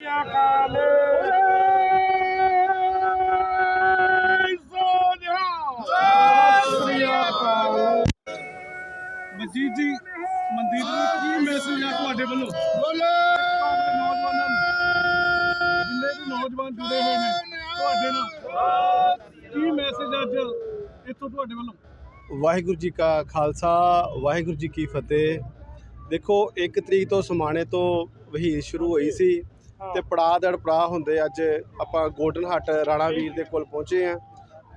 ਅਕਾਲ ਸ੍ਰੀ ਅਕਾਲ ਮਜੀਦ ਜੀ ਮਨਦੀਪ ਜੀ ਕੀ ਮੈਸੇਜ ਆ ਤੁਹਾਡੇ ਵੱਲੋਂ? ਬੋਲੇ। ਆਪਣੇ ਨੌਜਵਾਨਾਂ ਨੂੰ ਜਿੰਨੇ ਵੀ ਨੌਜਵਾਨ ਜੁੜੇ ਹੋਏ ਨੇ ਤੁਹਾਡੇ ਨਾਲ ਕੀ ਮੈਸੇਜ ਅੱਜ ਇੱਥੋਂ ਤੁਹਾਡੇ ਵੱਲੋਂ? ਵਾਹਿਗੁਰੂ ਜੀ ਕਾ ਖਾਲਸਾ ਵਾਹਿਗੁਰੂ ਜੀ ਕੀ ਫਤਿਹ। ਦੇਖੋ 1 ਤਰੀਕ ਤੋਂ ਸਮਾਣੇ ਤੋਂ ਵਹੀਰ ਸ਼ੁਰੂ ਹੋਈ ਸੀ। ਤੇ ਪੜਾਅ ਦਰ ਪੜਾਅ ਹੁੰਦੇ ਅੱਜ ਆਪਾਂ ਗੋਲਡਨ ਹੱਟ ਰਾਣਾ ਵੀਰ ਦੇ ਕੋਲ ਪਹੁੰਚੇ ਆ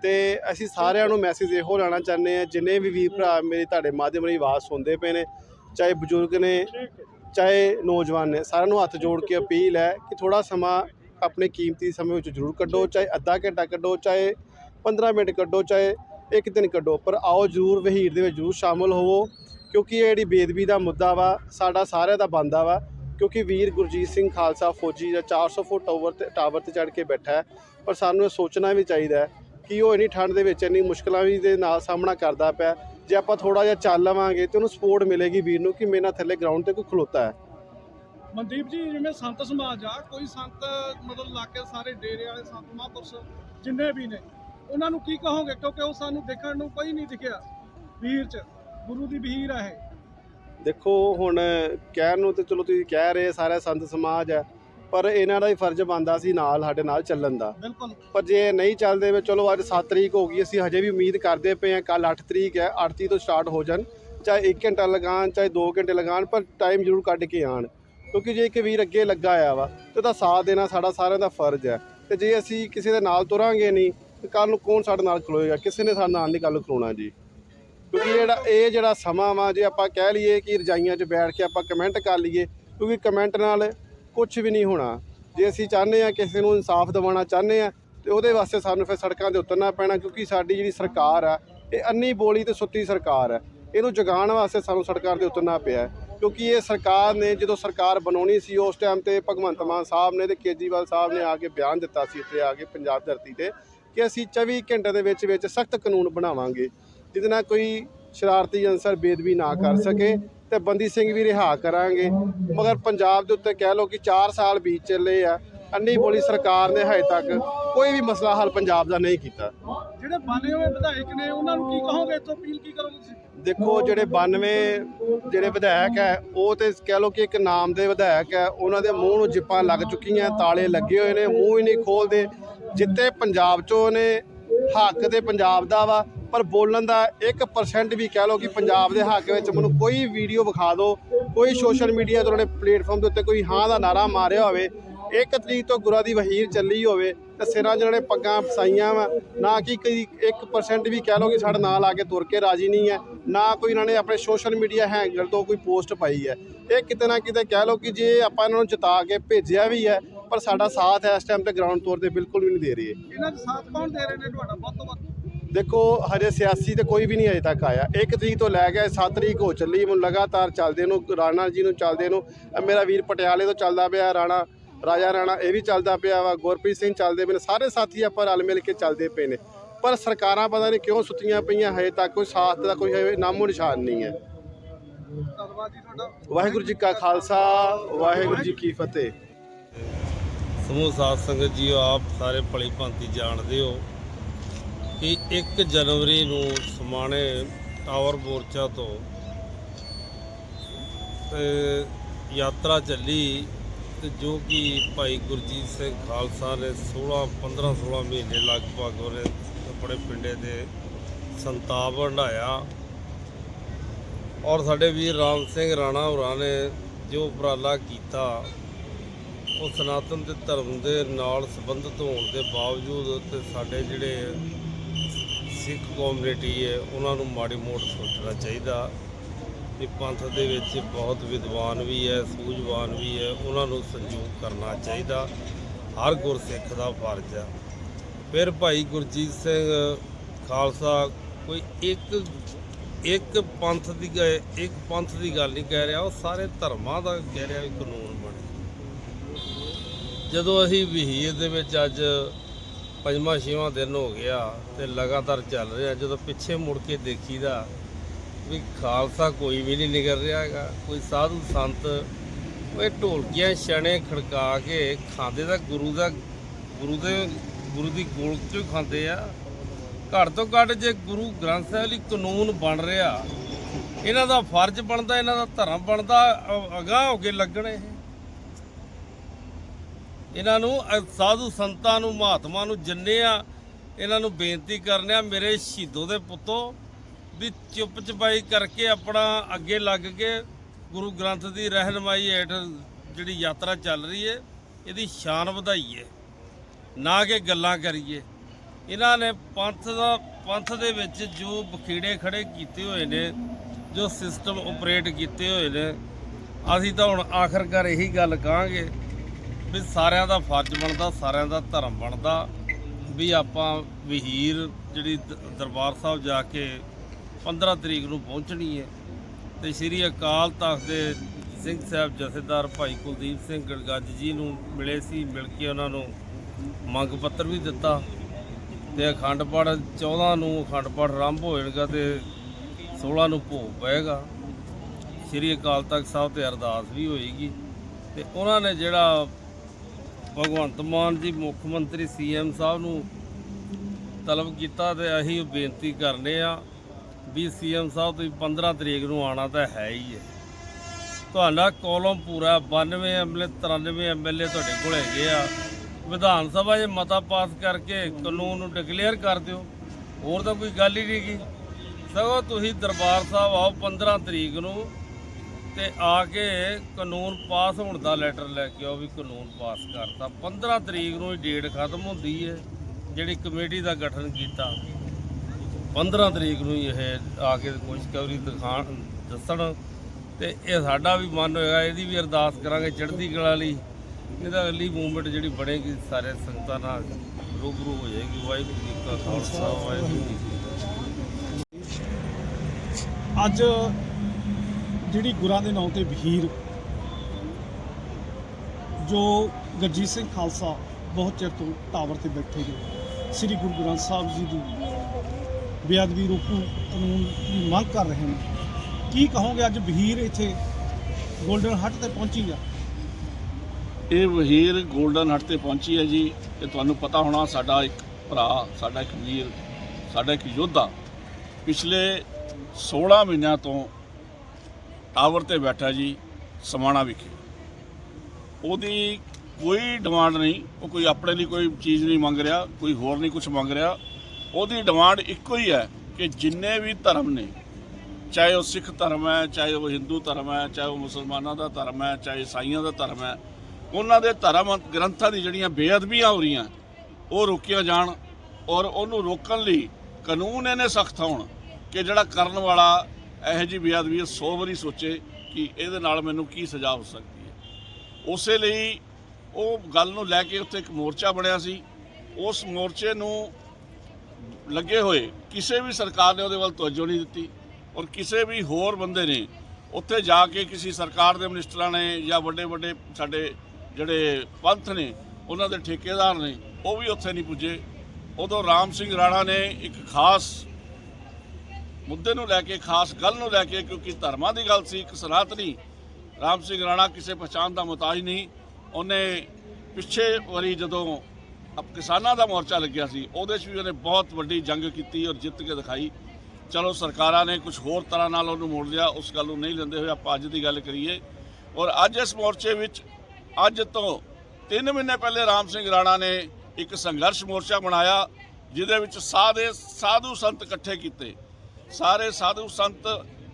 ਤੇ ਅਸੀਂ ਸਾਰਿਆਂ ਨੂੰ ਮੈਸੇਜ ਇਹੋ ਲਾਣਾ ਚਾਹੁੰਦੇ ਆ ਜਿੰਨੇ ਵੀ ਵੀਰ ਭਰਾ ਮੇਰੇ ਤੁਹਾਡੇ ਮਾਧਿਅਮ ਰਾਹੀਂ ਆਵਾਜ਼ ਸੁਣਦੇ ਪਏ ਨੇ ਚਾਹੇ ਬਜ਼ੁਰਗ ਨੇ ਚਾਹੇ ਨੌਜਵਾਨ ਨੇ ਸਾਰਿਆਂ ਨੂੰ ਹੱਥ ਜੋੜ ਕੇ ਅਪੀਲ ਹੈ ਕਿ ਥੋੜਾ ਸਮਾਂ ਆਪਣੇ ਕੀਮਤੀ ਸਮੇਂ ਵਿੱਚ ਜ਼ਰੂਰ ਕੱਢੋ ਚਾਹੇ ਅੱਧਾ ਘੰਟਾ ਕੱਢੋ ਚਾਹੇ 15 ਮਿੰਟ ਕੱਢੋ ਚਾਹੇ ਇੱਕ ਦਿਨ ਕੱਢੋ ਪਰ ਆਓ ਜ਼ਰੂਰ ਵਹੀਰ ਦੇ ਵਿੱਚ ਜ਼ਰੂਰ ਸ਼ਾਮਲ ਹੋਵੋ ਕਿਉਂਕਿ ਇਹ ਜਿਹੜੀ ਬੇਦਬੀ ਦਾ ਮੁੱਦਾ ਵਾ ਸਾਡਾ ਸਾਰਿਆਂ ਦਾ ਬੰਦਾ ਵਾ ਕਿਉਂਕਿ ਵੀਰ ਗੁਰਜੀਤ ਸਿੰਘ ਖਾਲਸਾ ਫੌਜੀ ਦਾ 400 ਫੁੱਟ ਟਾਵਰ ਤੇ ਟਾਵਰ ਤੇ ਚੜ੍ਹ ਕੇ ਬੈਠਾ ਹੈ। ਪਰ ਸਾਨੂੰ ਇਹ ਸੋਚਣਾ ਵੀ ਚਾਹੀਦਾ ਕਿ ਉਹ ਇੰਨੀ ਠੰਡ ਦੇ ਵਿੱਚ ਇੰਨੀ ਮੁਸ਼ਕਲਾਂ ਵੀ ਦੇ ਨਾਲ ਸਾਹਮਣਾ ਕਰਦਾ ਪਿਆ ਜੇ ਆਪਾਂ ਥੋੜਾ ਜਿਹਾ ਚੱਲ ਲਵਾਂਗੇ ਤੇ ਉਹਨੂੰ ਸਪੋਰਟ ਮਿਲੇਗੀ ਵੀਰ ਨੂੰ ਕਿ ਮੇਰੇ ਨਾਲ ਥੱਲੇ ਗਰਾਊਂਡ ਤੇ ਕੋਈ ਖਲੋਤਾ ਹੈ। ਮਨਦੀਪ ਜੀ, ਜਿਵੇਂ ਸੰਤ ਸਮਾਜ ਆ, ਕੋਈ ਸੰਤ ਮਤਲਬ ਇਲਾਕੇ ਸਾਰੇ ਡੇਰੇ ਵਾਲੇ ਸੰਤ, ਮਹਾਂਪੁਰਸ਼ ਜਿੰਨੇ ਵੀ ਨੇ, ਉਹਨਾਂ ਨੂੰ ਕੀ ਕਹੋਗੇ? ਕਿਉਂਕਿ ਉਹ ਸਾਨੂੰ ਦੇਖਣ ਨੂੰ ਕੋਈ ਨਹੀਂ ਦਿਖਿਆ ਵੀਰ ਚ। ਗੁਰੂ ਦੀ ਵੀਰ ਆ ਇਹ। ਦੇਖੋ ਹੁਣ ਕਹਿਣ ਨੂੰ ਤੇ ਚਲੋ ਤੁਸੀਂ ਕਹਿ ਰਹੇ ਸਾਰੇ ਸੰਤ ਸਮਾਜ ਹੈ ਪਰ ਇਹਨਾਂ ਦਾ ਹੀ ਫਰਜ਼ ਬਣਦਾ ਸੀ ਨਾਲ ਸਾਡੇ ਨਾਲ ਚੱਲਣ ਦਾ। ਬਿਲਕੁਲ। ਪਰ ਜੇ ਨਹੀਂ ਚੱਲਦੇ ਵੇ ਚਲੋ ਅੱਜ 7 ਤਰੀਕ ਹੋ ਗਈ ਅਸੀਂ ਹਜੇ ਵੀ ਉਮੀਦ ਕਰਦੇ ਪਏ ਹਾਂ ਕੱਲ 8 ਤਰੀਕ ਹੈ 8 ਤਰੀਕ ਤੋਂ ਸਟਾਰਟ ਹੋ ਜਾਣ ਚਾਹੇ 1 ਘੰਟਾ ਲਗਾਣ ਚਾਹੇ 2 ਘੰਟੇ ਲਗਾਣ ਪਰ ਟਾਈਮ ਜ਼ਰੂਰ ਕੱਢ ਕੇ ਆਣ ਕਿਉਂਕਿ ਜੇ ਇੱਕ ਵੀਰ ਅੱਗੇ ਲੱਗਾ ਆ ਵਾ ਤੇ ਉਹਦਾ ਸਾਥ ਦੇਣਾ ਸਾਡਾ ਸਾਰਿਆਂ ਦਾ ਫਰਜ਼ ਹੈ। ਤੇ ਜੇ ਅਸੀਂ ਕਿਸੇ ਦੇ ਨਾਲ ਤੁਰਾਂਗੇ ਨਹੀਂ ਤੇ ਕੱਲ ਨੂੰ ਕੌਣ ਸਾਡੇ ਨਾਲ ਖਲੋਏਗਾ? ਕਿਸੇ ਨੇ ਸਾਡੇ ਨਾਲ ਨਹੀਂ ਕੱਲ ਖਲੋਣਾ ਜੀ। ਕਿਉਂਕਿ ਜਿਹੜਾ ਇਹ ਜਿਹੜਾ ਸਮਾਂ ਵਾ, ਜੇ ਆਪਾਂ ਕਹਿ ਲਈਏ ਕਿ ਰਜਾਈਆਂ 'ਚ ਬੈਠ ਕੇ ਆਪਾਂ ਕਮੈਂਟ ਕਰ ਲਈਏ, ਕਿਉਂਕਿ ਕਮੈਂਟ ਨਾਲ ਕੁਝ ਵੀ ਨਹੀਂ ਹੋਣਾ। ਜੇ ਅਸੀਂ ਚਾਹੁੰਦੇ ਆ ਕਿਸੇ ਨੂੰ ਇਨਸਾਫ ਦਿਵਾਉਣਾ ਚਾਹੁੰਦੇ ਆ ਤੇ ਉਹਦੇ ਵਾਸਤੇ ਸਾਨੂੰ ਫਿਰ ਸੜਕਾਂ ਤੇ ਉਤਰਨਾ ਪੈਣਾ, ਕਿਉਂਕਿ ਸਾਡੀ ਜਿਹੜੀ ਸਰਕਾਰ ਆ, ਇਹ ਅੰਨੀ ਬੋਲੀ ਤੇ ਸੁੱਤੀ ਸਰਕਾਰ ਹੈ ਇਹਨੂੰ ਜਗਾਉਣ ਵਾਸਤੇ ਸਾਨੂੰ ਸੜਕਾਂ ਤੇ ਉਤਰਨਾ ਪਿਆ ਕਿਉਂਕਿ ਇਹ ਸਰਕਾਰ ਨੇ ਜਦੋਂ ਸਰਕਾਰ ਬਣਾਉਣੀ ਸੀ, ਉਸ ਟਾਈਮ ਤੇ ਭਗਵੰਤ ਮਾਨ ਸਾਹਿਬ ਨੇ ਤੇ ਕੇਜਰੀਵਾਲ ਸਾਹਿਬ ਨੇ ਆ ਕੇ ਬਿਆਨ ਦਿੱਤਾ ਸੀ ਇੱਥੇ ਆ ਕੇ ਪੰਜਾਬ ਧਰਤੀ ਤੇ ਕਿ ਅਸੀਂ 24 ਘੰਟੇ ਦੇ ਵਿੱਚ ਵਿੱਚ ਸਖਤ ਕਾਨੂੰਨ ਬਣਾਵਾਂਗੇ। ਜਿਹਦੇ ਨਾਲ ਕੋਈ ਸ਼ਰਾਰਤੀ ਅਨਸਰ ਬੇਦਬੀ ਨਾ ਕਰ ਸਕੇ ਤੇ ਬੰਦੀ ਸਿੰਘ ਵੀ ਰਿਹਾ ਕਰਾਂਗੇ। ਮਗਰ ਪੰਜਾਬ ਦੇ ਉੱਤੇ ਕਹਿ ਲਓ ਕਿ 4 ਸਾਲ ਬੀਤ ਚੱਲੇ ਆ ਅੰਨੀ ਬੋਲੀ ਸਰਕਾਰ ਨੇ ਹਜੇ ਤੱਕ ਕੋਈ ਵੀ ਮਸਲਾ ਹੱਲ ਪੰਜਾਬ ਦਾ ਨਹੀਂ ਕੀਤਾ। ਜਿਹੜੇ ਬਣੇ ਹੋਏ ਵਿਧਾਇਕ ਨੇ ਉਹਨਾਂ ਨੂੰ ਕੀ ਕਹੋਗੇ? ਇੱਥੋਂ ਅਪੀਲ ਕੀ ਕਰੋਗੇ ਤੁਸੀਂ? ਦੇਖੋ ਜਿਹੜੇ 92 ਜਿਹੜੇ ਵਿਧਾਇਕ ਹੈ ਉਹ ਤੇ ਕਹਿ ਲਓ ਕਿ ਇੱਕ ਨਾਮ ਦੇ ਵਿਧਾਇਕ ਹੈ ਉਹਨਾਂ ਦੇ ਮੂੰਹ ਨੂੰ ਜਿੱਪਾਂ ਲੱਗ ਚੁੱਕੀਆਂ ਤਾਲੇ ਲੱਗੇ ਹੋਏ ਨੇ ਮੂੰਹ ਹੀ ਨਹੀਂ ਖੋਲਦੇ। ਜਿੱਤੇ ਪੰਜਾਬ ਚੋਂ ਨੇ ਹੱਕ ਤੇ ਪੰਜਾਬ ਦਾ ਵਾ ਪਰ ਬੋਲਣ ਦਾ 1% ਵੀ ਕਹਿ ਲਓ ਕਿ ਪੰਜਾਬ ਦੇ ਹੱਕ ਵਿੱਚ ਮੈਨੂੰ ਕੋਈ ਵੀਡੀਓ ਵਿਖਾ ਦਿਓ, ਕੋਈ ਸੋਸ਼ਲ ਮੀਡੀਆ ਤੇ ਉਹਨਾਂ ਨੇ ਪਲੇਟਫਾਰਮ ਦੇ ਉੱਤੇ ਕੋਈ ਹਾਂ ਦਾ ਨਾਰਾ ਮਾਰਿਆ ਹੋਵੇ, ਇੱਕ ਤਰੀਕ ਤੋਂ ਗੁਰਾਂ ਦੀ ਵਹੀਰ ਚੱਲੀ ਹੋਵੇ, ਤੇ ਸਿਰਾਂ 'ਚ ਉਹਨਾਂ ਨੇ ਪੱਗਾਂ ਫਸਾਈਆਂ ਵਾ, ਨਾ ਕਿ ਕੋਈ 1% ਵੀ ਕਹਿ ਲਓ ਕਿ ਸਾਡੇ ਨਾਲ ਆ ਕੇ ਤੁਰ ਕੇ ਰਾਜੀ ਨਹੀਂ ਹੈ, ਨਾ ਕੋਈ ਇਹਨਾਂ ਨੇ ਆਪਣੇ ਸੋਸ਼ਲ ਮੀਡੀਆ ਹੈਂਡਲ ਤੋਂ ਕੋਈ ਪੋਸਟ ਪਾਈ ਹੈ। ਇਹ ਕਿਤੇ ਨਾ ਕਿਤੇ ਕਹਿ ਲਓ ਕਿ ਜੇ ਆਪਾਂ ਇਹਨਾਂ ਨੂੰ ਜਿਤਾ ਕੇ ਭੇਜਿਆ ਵੀ ਹੈ, ਪਰ ਸਾਡਾ ਸਾਥ ਇਸ ਟਾਈਮ ਤੇ ਗਰਾਊਂਡ ਤੌਰ ਤੇ ਬਿਲਕੁਲ ਵੀ ਨਹੀਂ ਦੇ ਰਹੀ। ਇਹਨਾਂ ਦਾ ਸਾਥ ਕੌਣ ਦੇ ਰਹੇ ਨੇ ਤੁਹਾਡਾ? ਵੱਧ ਤੋਂ ਦੇਖੋ ਹਜੇ ਸਿਆਸੀ ਤੇ ਕੋਈ ਵੀ ਨਹੀਂ ਅਜੇ ਤੱਕ ਆਇਆ। 1 ਤਰੀਕ ਤੋਂ ਲੈ ਕੇ 7 ਤਰੀਕ ਹੋ ਚੱਲੀ ਹੁਣ ਲਗਾਤਾਰ ਚੱਲਦੇ ਨੂੰ ਰਾਣਾ ਜੀ ਨੂੰ ਚੱਲਦੇ ਨੂੰ। ਮੇਰਾ ਵੀਰ ਪਟਿਆਲੇ ਤੋਂ ਚੱਲਦਾ ਪਿਆ ਰਾਣਾ ਰਾਜਾ ਰਾਣਾ ਇਹ ਵੀ ਚੱਲਦਾ ਪਿਆ ਵਾ ਗੁਰਪ੍ਰੀਤ ਸਿੰਘ ਚੱਲਦੇ ਪਏ ਨੇ ਸਾਰੇ ਸਾਥੀ ਆਪਾਂ ਰਲ ਮਿਲ ਕੇ ਚੱਲਦੇ ਪਏ ਨੇ। ਪਰ ਸਰਕਾਰਾਂ ਪਤਾ ਨਹੀਂ ਕਿਉਂ ਸੁੱਤੀਆਂ ਪਈਆਂ ਹਜੇ ਤੱਕ ਕੋਈ ਸਾਥ ਦਾ ਕੋਈ ਨਾਮੋ ਨਿਸ਼ਾਨ ਨਹੀਂ ਹੈ। ਧੰਨਵਾਦ ਜੀ ਤੁਹਾਡਾ। ਵਾਹਿਗੁਰੂ ਜੀ ਕਾ ਖਾਲਸਾ ਵਾਹਿਗੁਰੂ ਜੀ ਕੀ ਫਤਿਹ। ਸਮੂਹ ਸਾਧ ਸੰਗਤ ਜੀਓ ਆਪ ਸਾਰੇ ਭਲੀ ਭਾਂਤੀ ਜਾਣਦੇ ਹੋ। ਕਿ 1 ਜਨਵਰੀ ਨੂੰ ਸਮਾਣੇ ਟਾਵਰ ਮੋਰਚਾ ਤੋਂ ਯਾਤਰਾ ਚੱਲੀ ਤੇ ਜੋ ਕਿ ਭਾਈ ਗੁਰਜੀਤ ਸਿੰਘ ਖਾਲਸਾ ਨੇ 16 15 16 ਮਹੀਨੇ ਲਗਭਗ ਉਹਨੇ ਆਪਣੇ ਪਿੰਡੇ ਦੇ ਸੰਤਾਪ ਵੰਡਾਇਆ। ਔਰ ਸਾਡੇ ਵੀਰ ਰਾਮ ਸਿੰਘ ਰਾਣਾ ਹੋਰਾਂ ਨੇ ਜੋ ਉਪਰਾਲਾ ਕੀਤਾ, ਉਹ ਸਨਾਤਨ ਤੇ ਧਰਮ ਦੇ ਨਾਲ ਸੰਬੰਧਿਤ ਹੋਣ ਦੇ ਬਾਵਜੂਦ ਤੇ ਸਾਡੇ ਜਿਹੜੇ ਸਿੱਖ ਕਮਿਊਨਿਟੀ ਹੈ ਉਹਨਾਂ ਨੂੰ ਮਾੜੀ ਮੋੜ ਸੋਚਣਾ ਚਾਹੀਦਾ। ਕਿ ਪੰਥ ਦੇ ਵਿੱਚ ਬਹੁਤ ਵਿਦਵਾਨ ਵੀ ਹੈ ਸੂਝਵਾਨ ਵੀ ਹੈ ਉਹਨਾਂ ਨੂੰ ਸੰਯੋਗ ਕਰਨਾ ਚਾਹੀਦਾ। ਹਰ ਗੁਰਸਿੱਖ ਦਾ ਫਰਜ਼ ਹੈ ਫਿਰ ਭਾਈ ਗੁਰਜੀਤ ਸਿੰਘ ਖਾਲਸਾ ਕੋਈ ਇੱਕ ਇੱਕ ਪੰਥ ਦੀ ਗ- ਇੱਕ ਪੰਥ ਦੀ ਗੱਲ ਨਹੀਂ ਕਹਿ ਰਿਹਾ, ਉਹ ਸਾਰੇ ਧਰਮਾਂ ਦਾ ਕਹਿ ਰਿਹਾ ਵੀ ਕਾਨੂੰਨ ਬਣੇ। ਜਦੋਂ ਅਸੀਂ ਵਹੀਰ ਦੇ ਵਿੱਚ ਅੱਜ ਪੰਜਵਾਂ, ਛੇਵਾਂ ਦਿਨ ਹੋ ਗਿਆ ਤੇ ਲਗਾਤਾਰ ਚੱਲ ਰਿਹਾ। ਜਦੋਂ ਪਿੱਛੇ ਮੁੜ ਕੇ ਦੇਖੀਦਾ ਵੀ ਖਾਲਸਾ ਕੋਈ ਵੀ ਨਹੀਂ ਨਿਕਲ ਰਿਹਾ ਹੈਗਾ। ਕੋਈ ਸਾਧੂ ਸੰਤ ਉਹ ਇਹ ਢੋਲਕੀਆਂ ਛਣੇ ਖੜਕਾ ਕੇ ਖਾਂਦੇ ਤਾਂ ਗੁਰੂ ਦਾ, ਗੁਰੂ ਦੇ, ਗੁਰੂ ਦੀ ਗੋਲਕ ਚੋਂ ਖਾਂਦੇ ਆ? ਘੱਟ ਤੋਂ ਘੱਟ ਜੇ ਗੁਰੂ ਗ੍ਰੰਥ ਸਾਹਿਬ ਲਈ ਕਾਨੂੰਨ ਬਣ ਰਿਹਾ, ਇਹਨਾਂ ਦਾ ਫਰਜ਼ ਬਣਦਾ, ਇਹਨਾਂ ਦਾ ਧਰਮ ਬਣਦਾ ਅਗਾਹ ਹੋ ਕੇ ਲੱਗਣ। ਇਹ ਇਹਨਾਂ ਨੂੰ ਸਾਧੂ ਸੰਤਾਂ ਨੂੰ, ਮਹਾਤਮਾ ਨੂੰ ਜਿੰਨੇ ਆ, ਇਹਨਾਂ ਨੂੰ ਬੇਨਤੀ ਕਰਨੇ ਆ, ਮੇਰੇ ਸ਼ਹੀਦੋ ਦੇ ਪੁੱਤੋ, ਵੀ ਚੁੱਪ ਚਪਾਈ ਕਰਕੇ ਆਪਣਾ ਅੱਗੇ ਲੱਗ ਕੇ ਗੁਰੂ ਗ੍ਰੰਥ ਦੀ ਰਹਿਨਮਾਈ ਹੇਠ ਜਿਹੜੀ ਯਾਤਰਾ ਚੱਲ ਰਹੀ ਹੈ ਇਹਦੀ ਸ਼ਾਨ ਵਧਾਈਏ, ਨਾ ਕਿ ਗੱਲਾਂ ਕਰੀਏ। ਇਹਨਾਂ ਨੇ ਪੰਥ ਦਾ, ਪੰਥ ਦੇ ਵਿੱਚ ਜੋ ਬਖੀੜੇ ਖੜੇ ਕੀਤੇ ਹੋਏ ਨੇ, ਜੋ ਸਿਸਟਮ ਆਪਰੇਟ ਕੀਤੇ ਹੋਏ ਨੇ, ਅਸੀਂ ਤਾਂ ਹੁਣ ਆਖਰਕਾਰ ਇਹੀ ਗੱਲ ਕਹਾਂਗੇ ਵੀ ਸਾਰਿਆਂ ਦਾ ਫਰਜ਼ ਬਣਦਾ, ਸਾਰਿਆਂ ਦਾ ਧਰਮ ਬਣਦਾ। ਵੀ ਆਪਾਂ ਵਹੀਰ ਜਿਹੜੀ ਦ- ਦਰਬਾਰ ਸਾਹਿਬ ਜਾ ਕੇ 15 ਤਰੀਕ ਨੂੰ ਪਹੁੰਚਣੀ ਹੈ ਤੇ ਸ੍ਰੀ ਅਕਾਲ ਤਖਤ ਦੇ ਸਿੰਘ ਸਾਹਿਬ ਜਥੇਦਾਰ ਭਾਈ ਕੁਲਦੀਪ ਸਿੰਘ ਗੜਗੱਜ ਜੀ ਨੂੰ ਮਿਲੇ ਸੀ, ਮਿਲ ਕੇ ਉਹਨਾਂ ਨੂੰ ਮੰਗ ਪੱਤਰ ਵੀ ਦਿੱਤਾ ਤੇ ਅਖੰਡ ਪਾਠ 14 ਨੂੰ ਅਖੰਡ ਪਾਠ ਆਰੰਭ ਹੋਏਗਾ ਤੇ 16 ਨੂੰ ਭੋਗ ਪਏਗਾ। ਸ੍ਰੀ ਅਕਾਲ ਤਖਤ ਸਾਹਿਬ ਤੇ ਅਰਦਾਸ ਵੀ ਹੋਏਗੀ ਤੇ ਉਹਨਾਂ ਨੇ ਜਿਹੜਾ ਭਗਵੰਤ ਮਾਨ ਜੀ ਮੁੱਖ ਮੰਤਰੀ ਸੀਐਮ ਸਾਹਿਬ ਨੂੰ ਤਲਬ ਕੀਤਾ ਤੇ ਅਸੀਂ ਬੇਨਤੀ ਕਰਨੇ ਆ ਵੀ ਸੀਐਮ ਸਾਹਿਬ ਤੁਸੀਂ 15 ਤਰੀਕ ਨੂੰ ਆਣਾ ਤਾਂ ਹੈ ਹੀ ਹੈ। ਤੁਹਾਡਾ ਕੋਲਮ ਪੂਰਾ 92 ਐਮਐਲਏ 93 ਐਮਐਲਏ ਤੁਹਾਡੇ ਕੋਲ ਹੈਗੇ ਆ। ਵਿਧਾਨ ਸਭਾ 'ਚ ਮਤਾ ਪਾਸ ਕਰਕੇ ਕਾਨੂੰਨ ਨੂੰ ਡਿਕਲੇਅਰ ਕਰ ਦਿਓ, ਹੋਰ ਤਾਂ ਕੋਈ ਗੱਲ ਹੀ ਨਹੀਂ ਗੀ। ਸਗੋਂ ਤੁਸੀਂ ਦਰਬਾਰ ਸਾਹਿਬ ਆਓ 15 ਤਰੀਕ ਨੂੰ ਤੇ ਆ ਕੇ ਕਾਨੂੰਨ ਪਾਸ ਹੋਣ ਦਾ ਲੈਟਰ ਲੈ ਕੇ ਆਓ ਵੀ ਕਾਨੂੰਨ ਪਾਸ ਕਰਤਾ। 15 ਤਰੀਕ ਨੂੰ ਹੀ ਡੇਟ ਖਤਮ ਹੁੰਦੀ ਹੈ ਜਿਹੜੀ ਕਮੇਟੀ ਦਾ ਗਠਨ ਕੀਤਾ। 15 ਤਰੀਕ ਨੂੰ ਹੀ ਇਹ ਆ ਕੇ ਖੁਸ਼ਖਬਰੀ ਦਿਖਾਣ, ਦੱਸਣ। ਤੇ ਇਹ ਸਾਡਾ ਵੀ ਮਨ ਹੋਏਗਾ ਇਹਦੀ ਵੀ ਅਰਦਾਸ ਕਰਾਂਗੇ ਚੜ੍ਹਦੀ ਕਲਾ ਲਈ। ਇਹਦਾ ਅਗਲੀ ਮੂਵਮੈਂਟ ਜਿਹੜੀ ਬਣੇਗੀ, ਸਾਰੇ ਸੰਗਤਾਂ ਨਾਲ ਰੂਬਰੂ ਹੋ ਜਾਏਗੀ। ਵਾਹਿਗੁਰੂ ਜੀ ਕਾ ਖਾਲਸਾ, ਵਾਹਿਗੁਰੂ ਜੀ ਅੱਜ ਜਿਹੜੀ ਗੁਰਾਂ ਦੇ ਨਾਂ ਤੇ ਵਹੀਰ ਜੋ ਗੁਰਜੀਤ ਸਿੰਘ ਖਾਲਸਾ ਬਹੁਤ ਚਿਰ ਤੋਂ ਟਾਵਰ ਤੇ ਬੈਠੇ ਨੇ, ਸ੍ਰੀ ਗੁਰੂ ਗ੍ਰੰਥ ਸਾਹਿਬ ਜੀ ਦੀ ਬੇਅਦਬੀ ਰੋਕੂ ਕਾਨੂੰਨ ਦੀ ਮੰਗ ਕਰ ਰਹੇ ਨੇ। ਕੀ ਕਹੋਗੇ ਅੱਜ ਵਹੀਰ ਇੱਥੇ ਗੋਲਡਨ ਹੱਟ ਤੇ ਪਹੁੰਚੀ ਆ? ਇਹ ਵਹੀਰ ਗੋਲਡਨ ਹੱਟ ਤੇ ਪਹੁੰਚੀ ਹੈ ਜੀ, ਤੇ ਤੁਹਾਨੂੰ ਪਤਾ ਹੋਣਾ ਸਾਡਾ ਇੱਕ ਭਰਾ, ਸਾਡਾ ਇੱਕ ਵੀਰ, ਸਾਡਾ ਇੱਕ ਯੋਧਾ ਪਿਛਲੇ 16 ਮਹੀਨਿਆਂ ਤੋਂ ਟਾਵਰ ਤੇ ਬੈਠਾ ਜੀ ਸਮਾਣਾ ਵਿਖੇ। ਉਹਦੀ ਕੋਈ ਡਿਮਾਂਡ ਨਹੀਂ, ਉਹ ਕੋਈ ਆਪਣੇ ਲਈ ਕੋਈ ਚੀਜ਼ ਨਹੀਂ ਮੰਗ ਰਿਹਾ, ਕੋਈ ਹੋਰ ਨਹੀਂ ਕੁਝ ਮੰਗ ਰਿਹਾ। ਉਹਦੀ ਡਿਮਾਂਡ ਇੱਕੋ ਹੀ ਹੈ ਕਿ ਜਿੰਨੇ ਵੀ ਧਰਮ ਨੇ, ਚਾਹੇ ਉਹ ਸਿੱਖ ਧਰਮ ਹੈ, ਚਾਹੇ ਉਹ ਹਿੰਦੂ ਧਰਮ ਹੈ, ਚਾਹੇ ਉਹ ਮੁਸਲਮਾਨਾਂ ਦਾ ਧਰਮ ਹੈ, ਚਾਹੇ ਈਸਾਈਆਂ ਦਾ ਧਰਮ ਹੈ, ਉਹਨਾਂ ਦੇ ਧਰਮ ਗ੍ਰੰਥਾਂ ਦੀ ਜਿਹੜੀਆਂ ਬੇਅਦਬੀਆਂ ਹੋ ਰਹੀਆਂ, ਉਹ ਰੋਕੀਆਂ ਜਾਣ ਔਰ ਉਹਨੂੰ ਰੋਕਣ ਲਈ ਕਾਨੂੰਨ ਇਹਨੇ ਸਖਤ ਹੋਣ ਕਿ ਜਿਹੜਾ ਕਰਨ ਵਾਲਾ ਇਹੋ ਜਿਹੀ ਬੇਅਦਬੀ 100 ਵਾਰੀ ਸੋਚੇ ਕਿ ਇਹਦੇ ਨਾਲ ਮੈਨੂੰ ਕੀ ਸਜ਼ਾ ਹੋ ਸਕਦੀ ਹੈ। ਉਸੇ ਲਈ ਉਹ ਗੱਲ ਨੂੰ ਲੈ ਕੇ ਉੱਥੇ ਇੱਕ ਮੋਰਚਾ ਬਣਿਆ ਸੀ। ਉਸ ਮੋਰਚੇ ਨੂੰ ਲੱਗੇ ਹੋਏ ਕਿਸੇ ਵੀ ਸਰਕਾਰ ਨੇ ਉਹਦੇ ਵੱਲ ਤਵੱਜੋ ਨਹੀਂ ਦਿੱਤੀ ਔਰ ਕਿਸੇ ਵੀ ਹੋਰ ਬੰਦੇ ਨੇ ਉੱਥੇ ਜਾ ਕੇ ਕਿਸੇ ਸਰਕਾਰ ਦੇ ਮਿਨਿਸਟਰਾਂ ਨੇ ਜਾਂ ਵੱਡੇ ਵੱਡੇ ਸਾਡੇ ਜਿਹੜੇ ਪੰਥ ਨੇ, ਉਹਨਾਂ ਦੇ ਠੇਕੇਦਾਰ ਨੇ, ਉਹ ਵੀ ਉੱਥੇ ਨਹੀਂ ਪੁੱਜੇ। ਉਦੋਂ ਰਾਮ ਸਿੰਘ ਰਾਣਾ ਨੇ ਇੱਕ ਖਾਸ ਮੁੱਦੇ ਨੂੰ ਲੈ ਕੇ, ਖਾਸ ਗੱਲ ਨੂੰ ਲੈ ਕੇ, ਕਿਉਂਕਿ ਧਰਮਾਂ ਦੀ ਗੱਲ ਸੀ, ਇੱਕ ਸਨਾਤਨੀ ਰਾਮ ਸਿੰਘ ਰਾਣਾ ਕਿਸੇ ਪਛਾਣ ਦਾ ਮੁਤਾਜ ਨਹੀਂ। ਉਹਨੇ ਪਿੱਛੇ ਵਾਰੀ ਜਦੋਂ ਅਪ, ਕਿਸਾਨਾਂ ਦਾ ਮੋਰਚਾ ਲੱਗਿਆ ਸੀ, ਉਹਦੇ 'ਚ ਵੀ ਉਹਨੇ ਬਹੁਤ ਵੱਡੀ ਜੰਗ ਕੀਤੀ ਔਰ ਜਿੱਤ ਕੇ ਦਿਖਾਈ। ਚਲੋ, ਸਰਕਾਰਾਂ ਨੇ ਕੁਝ ਹੋਰ ਤਰ੍ਹਾਂ ਨਾਲ ਉਹਨੂੰ ਮੋੜ ਲਿਆ, ਉਸ ਗੱਲ ਨੂੰ ਨਹੀਂ ਲੈਂਦੇ ਹੋਏ ਆਪਾਂ ਅੱਜ ਦੀ ਗੱਲ ਕਰੀਏ। ਔਰ ਅੱਜ ਇਸ ਮੋਰਚੇ ਵਿੱਚ, ਅੱਜ ਤੋਂ 3 ਮਹੀਨੇ ਪਹਿਲੇ ਰਾਮ ਸਿੰਘ ਰਾਣਾ ਨੇ ਇੱਕ ਸੰਘਰਸ਼ ਮੋਰਚਾ ਬਣਾਇਆ, ਜਿਹਦੇ ਵਿੱਚ ਸਾਦੇ, ਸਾਧੂ ਸੰਤ ਇਕੱਠੇ ਕੀਤੇ। ਸਾਰੇ ਸਾਧੂ ਸੰਤ,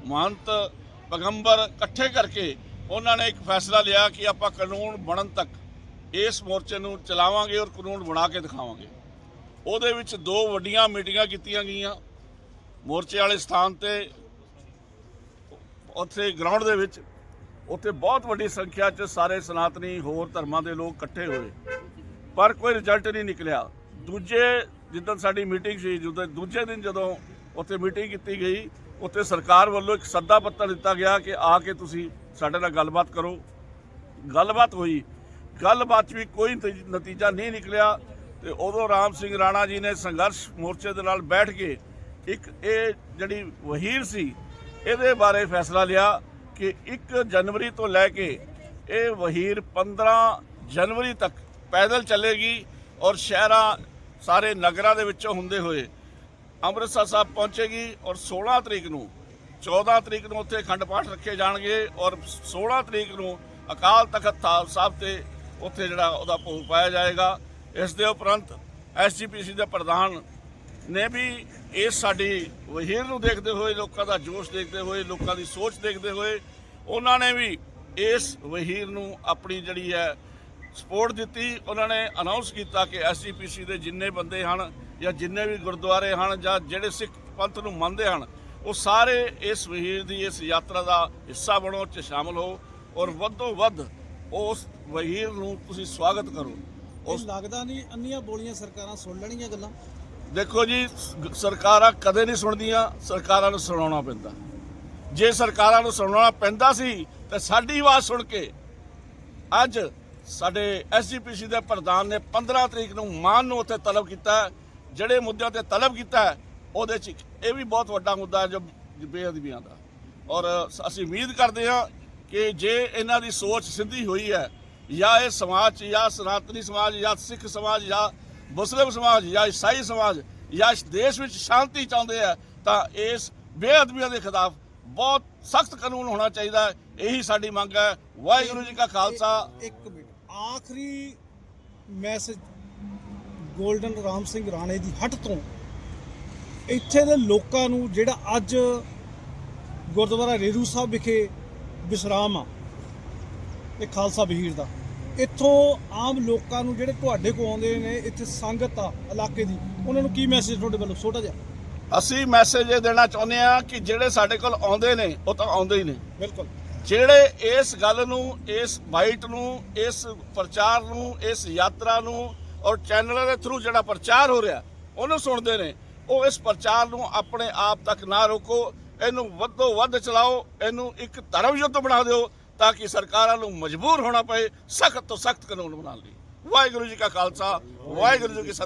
ਮਹੰਤ, ਪੈਗੰਬਰ ਇਕੱਠੇ ਕਰਕੇ ਉਹਨਾਂ ਨੇ ਇੱਕ ਫੈਸਲਾ ਲਿਆ ਕਿ ਆਪਾਂ ਕਾਨੂੰਨ ਬਣਨ ਤੱਕ ਇਸ ਮੋਰਚੇ ਨੂੰ ਚਲਾਵਾਂਗੇ ਔਰ ਕਾਨੂੰਨ ਬਣਾ ਕੇ ਦਿਖਾਵਾਂਗੇ। ਉਹਦੇ ਵਿੱਚ ਦੋ ਵੱਡੀਆਂ ਮੀਟਿੰਗਾਂ ਕੀਤੀਆਂ ਗਈਆਂ। ਮੋਰਚੇ ਵਾਲੇ ਸਥਾਨ ਤੇ, ਉੱਥੇ ਗਰਾਊਂਡ ਦੇ ਵਿੱਚ, ਉੱਥੇ ਬਹੁਤ ਵੱਡੀ ਸੰਖਿਆ 'ਚ ਸਾਰੇ ਸਨਾਤਨੀ ਹੋਰ ਧਰਮਾਂ ਦੇ ਲੋਕ ਇਕੱਠੇ ਹੋਏ। ਪਰ ਕੋਈ ਰਿਜ਼ਲਟ ਨਹੀਂ ਨਿਕਲਿਆ। ਦੂਜੇ ਜਿੱਦਣ ਸਾਡੀ ਮੀਟਿੰਗ ਸੀ, ਜਦੋਂ ਦੂਜੇ ਦਿਨ ਜਦੋਂ ਉੱਥੇ ਮੀਟਿੰਗ ਕੀਤੀ ਗਈ। ਉੱਥੇ ਸਰਕਾਰ ਵੱਲੋਂ ਇੱਕ ਸੱਦਾ ਪੱਤਰ ਦਿੱਤਾ ਗਿਆ ਕਿ ਆ ਕੇ ਤੁਸੀਂ ਸਾਡੇ ਨਾਲ ਗੱਲਬਾਤ ਕਰੋ। ਗੱਲਬਾਤ ਹੋਈ। ਗੱਲਬਾਤ 'ਚ ਵੀ ਕੋਈ ਨਤੀ- ਨਤੀਜਾ ਨਹੀਂ ਨਿਕਲਿਆ ਤੇ ਉਦੋਂ ਰਾਮ ਸਿੰਘ ਰਾਣਾ ਜੀ ਨੇ ਸੰਘਰਸ਼ ਮੋਰਚੇ ਦੇ ਨਾਲ ਬੈਠ ਕੇ ਇੱਕ ਇਹ ਜਿਹੜੀ ਵਹੀਰ ਸੀ, ਇਹਦੇ ਬਾਰੇ ਫੈਸਲਾ ਲਿਆ ਕਿ 1 ਜਨਵਰੀ ਤੋਂ ਲੈ ਕੇ ਇਹ ਵਹੀਰ 15 ਜਨਵਰੀ ਤੱਕ ਪੈਦਲ ਚੱਲੇਗੀ ਔਰ ਸ਼ਹਿਰਾਂ ਸਾਰੇ ਨਗਰਾਂ ਦੇ ਵਿੱਚੋਂ ਹੁੰਦੇ ਹੋਏ ਅੰਮ੍ਰਿਤਸਰ ਸਾਹਿਬ ਪਹੁੰਚੇਗੀ ਔਰ 16 ਤਰੀਕ ਨੂੰ 14 ਤਰੀਕ ਨੂੰ ਉੱਥੇ ਅਖੰਡ ਪਾਠ ਰੱਖੇ ਜਾਣਗੇ ਔਰ 16 ਤਰੀਕ ਨੂੰ ਅਕਾਲ ਤਖਤ ਥਾਲ ਸਾਹਿਬ ਤੇ ਉੱਥੇ ਜਿਹੜਾ ਉਹਦਾ ਭੋਗ ਪਾਇਆ ਜਾਏਗਾ। ਇਸ ਦੇ ਉਪਰੰਤ ਐਸਜੀਪੀਸੀ ਦੇ ਪ੍ਰਧਾਨ ਨੇ ਵੀ ਇਸ ਸਾਡੀ ਵਹੀਰ ਨੂੰ ਦੇਖਦੇ ਹੋਏ, ਲੋਕਾਂ ਦਾ ਜੋਸ਼ ਦੇਖਦੇ ਹੋਏ, ਲੋਕਾਂ ਦੀ ਸੋਚ ਦੇਖਦੇ ਹੋਏ, ਉਹਨਾਂ ਨੇ ਵੀ ਇਸ ਵਹੀਰ ਨੂੰ ਆਪਣੀ ਜਿਹੜੀ ਹੈ ਸਪੋਰਟ ਦਿੱਤੀ। ਉਹਨਾਂ ਨੇ ਅਨਾਉਂਸ ਕੀਤਾ ਕਿ ਐਸਜੀਪੀਸੀ ਦੇ ਜਿੰਨੇ ਬੰਦੇ ਹਨ ਜਾਂ ਜਿੰਨੇ ਵੀ ਗੁਰਦੁਆਰੇ ਹਨ ਜਾਂ ਜਿਹੜੇ ਸਿੱਖ ਪੰਥ ਨੂੰ ਮੰਨਦੇ ਹਨ ਉਹ ਸਾਰੇ ਇਸ ਵਹੀਰ ਦੀ ਇਸ ਯਾਤਰਾ ਦਾ ਹਿੱਸਾ ਬਣੋ ਚ ਸ਼ਾਮਲ ਹੋ ਔਰ ਵੱਧੋ ਵੱਧ ਉਸ ਵਹੀਰ ਨੂੰ ਤੁਸੀਂ ਸਵਾਗਤ ਕਰੋ। ਉਸ ਲੱਗਦਾ ਨਹੀਂ ਅੰਨੀਆਂ ਬੋਲੀਆਂ ਸਰਕਾਰਾਂ ਸੁਣ ਲੈਣੀਆਂ ਗੱਲਾਂ। ਦੇਖੋ ਜੀ ਸਰਕਾਰਾਂ ਕਦੇ ਨਹੀਂ ਸੁਣਦੀਆਂ ਸਰਕਾਰਾਂ ਨੂੰ ਸੁਣਾਉਣਾ ਪੈਂਦਾ। ਜੇ ਸਰਕਾਰਾਂ ਨੂੰ ਸੁਣਾਉਣਾ ਪੈਂਦਾ ਸੀ ਤਾਂ ਸਾਡੀ ਆਵਾਜ਼ ਸੁਣ ਕੇ ਅੱਜ ਸਾਡੇ ਐਸਜੀਪੀਸੀ ਦੇ ਪ੍ਰਧਾਨ ਨੇ 15 ਤਰੀਕ ਨੂੰ ਮਾਨ ਨੂੰ ਉੱਥੇ ਤਲਬ ਕੀਤਾ। ਜਿਹੜੇ ਮੁੱਦਿਆਂ ਤੇ ਤਲਬ ਕੀਤਾ ਉਹਦੇ ਚ ਇਹ ਵੀ ਬਹੁਤ ਵੱਡਾ ਮੁੱਦਾ ਹੈ ਜੋ ਬੇਅਦਬੀਆਂ ਦਾ। ਔਰ ਅਸੀਂ ਉਮੀਦ ਕਰਦੇ ਹਾਂ ਕਿ ਜੇ ਇਹਨਾਂ ਦੀ ਸੋਚ ਸਿੱਧੀ ਹੋਈ ਹੈ ਜਾਂ ਇਹ ਸਮਾਜ 'ਚ ਜਾਂ ਸਨਾਤਨੀ ਸਮਾਜ ਜਾਂ ਸਿੱਖ ਸਮਾਜ ਜਾਂ ਮੁਸਲਿਮ ਸਮਾਜ ਜਾਂ ਈਸਾਈ ਸਮਾਜ ਜਾਂ ਇਸ ਦੇਸ਼ ਵਿੱਚ ਸ਼ਾਂਤੀ ਚਾਹੁੰਦੇ ਆ ਤਾਂ ਇਸ ਬੇਅਦਬੀਆਂ ਦੇ ਖਿਲਾਫ ਬਹੁਤ ਸਖਤ ਕਾਨੂੰਨ ਹੋਣਾ ਚਾਹੀਦਾ ਹੈ। ਇਹੀ ਸਾਡੀ ਮੰਗ ਹੈ। ਵਾਹਿਗੁਰੂ ਜੀ ਕਾ ਖਾਲਸਾ। ਇੱਕ ਮਿੰਟ। ਆਖਰੀ ਮੈਸੇਜ 골ਡਨ ਰਾਮ ਸਿੰਘ ਰਾਣੇ ਦੀ ਹੱਟ ਤੋਂ ਇੱਥੇ ਦੇ ਲੋਕਾਂ ਨੂੰ ਜਿਹੜਾ ਅੱਜ ਗੁਰਦੁਆਰਾ ਰੇਰੂ ਸਾਹਿਬ ਵਿਖੇ ਵਿਸਰਾਮ ਆ ਇਹ ਖਾਲਸਾ ਵਹੀਰ ਦਾ। ਇੱਥੋਂ ਆਮ ਲੋਕਾਂ ਨੂੰ ਜਿਹੜੇ ਤੁਹਾਡੇ ਕੋਲ ਆਉਂਦੇ ਨੇ ਇੱਥੇ ਸੰਗਤ ਆ ਇਲਾਕੇ ਦੀ ਉਹਨਾਂ ਨੂੰ ਕੀ ਮੈਸੇਜ ਤੁਹਾਡੇ ਵੱਲੋਂ? ਛੋਟਾ ਜਿਹਾ। ਅਸੀਂ ਮੈਸੇਜ ਇਹ ਦੇਣਾ ਚਾਹੁੰਦੇ ਆ ਕਿ ਜਿਹੜੇ ਸਾਡੇ ਕੋਲ ਆਉਂਦੇ ਨੇ ਉਹ ਤਾਂ ਆਉਂਦੇ ਹੀ ਨੇ। ਬਿਲਕੁਲ। ਜਿਹੜੇ ਇਸ ਗੱਲ ਨੂੰ ਇਸ ਬਾਈਟ ਨੂੰ ਇਸ ਪ੍ਰਚਾਰ ਨੂੰ ਇਸ ਯਾਤਰਾ ਨੂੰ ਔਰ ਚੈਨਲਾਂ ਦੇ ਥਰੂ ਜਿਹੜਾ ਪ੍ਰਚਾਰ ਹੋ ਰਿਹਾ, ਉਹਨੂੰ ਸੁਣਦੇ ਨੇ। ਉਹ ਇਸ ਪ੍ਰਚਾਰ ਨੂੰ ਆਪਣੇ ਆਪ ਤੱਕ ਨਾ ਰੋਕੋ, ਇਹਨੂੰ ਵੱਧੋ ਵੱਧ ਚਲਾਓ, ਇਹਨੂੰ ਇੱਕ ਧਰਮ ਯੁੱਧ ਬਣਾ ਦਿਓ, ਤਾਂ ਕਿ ਸਰਕਾਰਾਂ ਨੂੰ ਮਜਬੂਰ ਹੋਣਾ ਪਏ, ਸਖਤ ਤੋਂ ਸਖਤ ਕਾਨੂੰਨ ਬਣਾਉਣ ਲਈ। ਵਾਹਿਗੁਰੂ ਜੀ ਕਾ ਖਾਲਸਾ, ਵਾਹਿਗੁਰੂ ਜੀ ਕੀ ਸਤ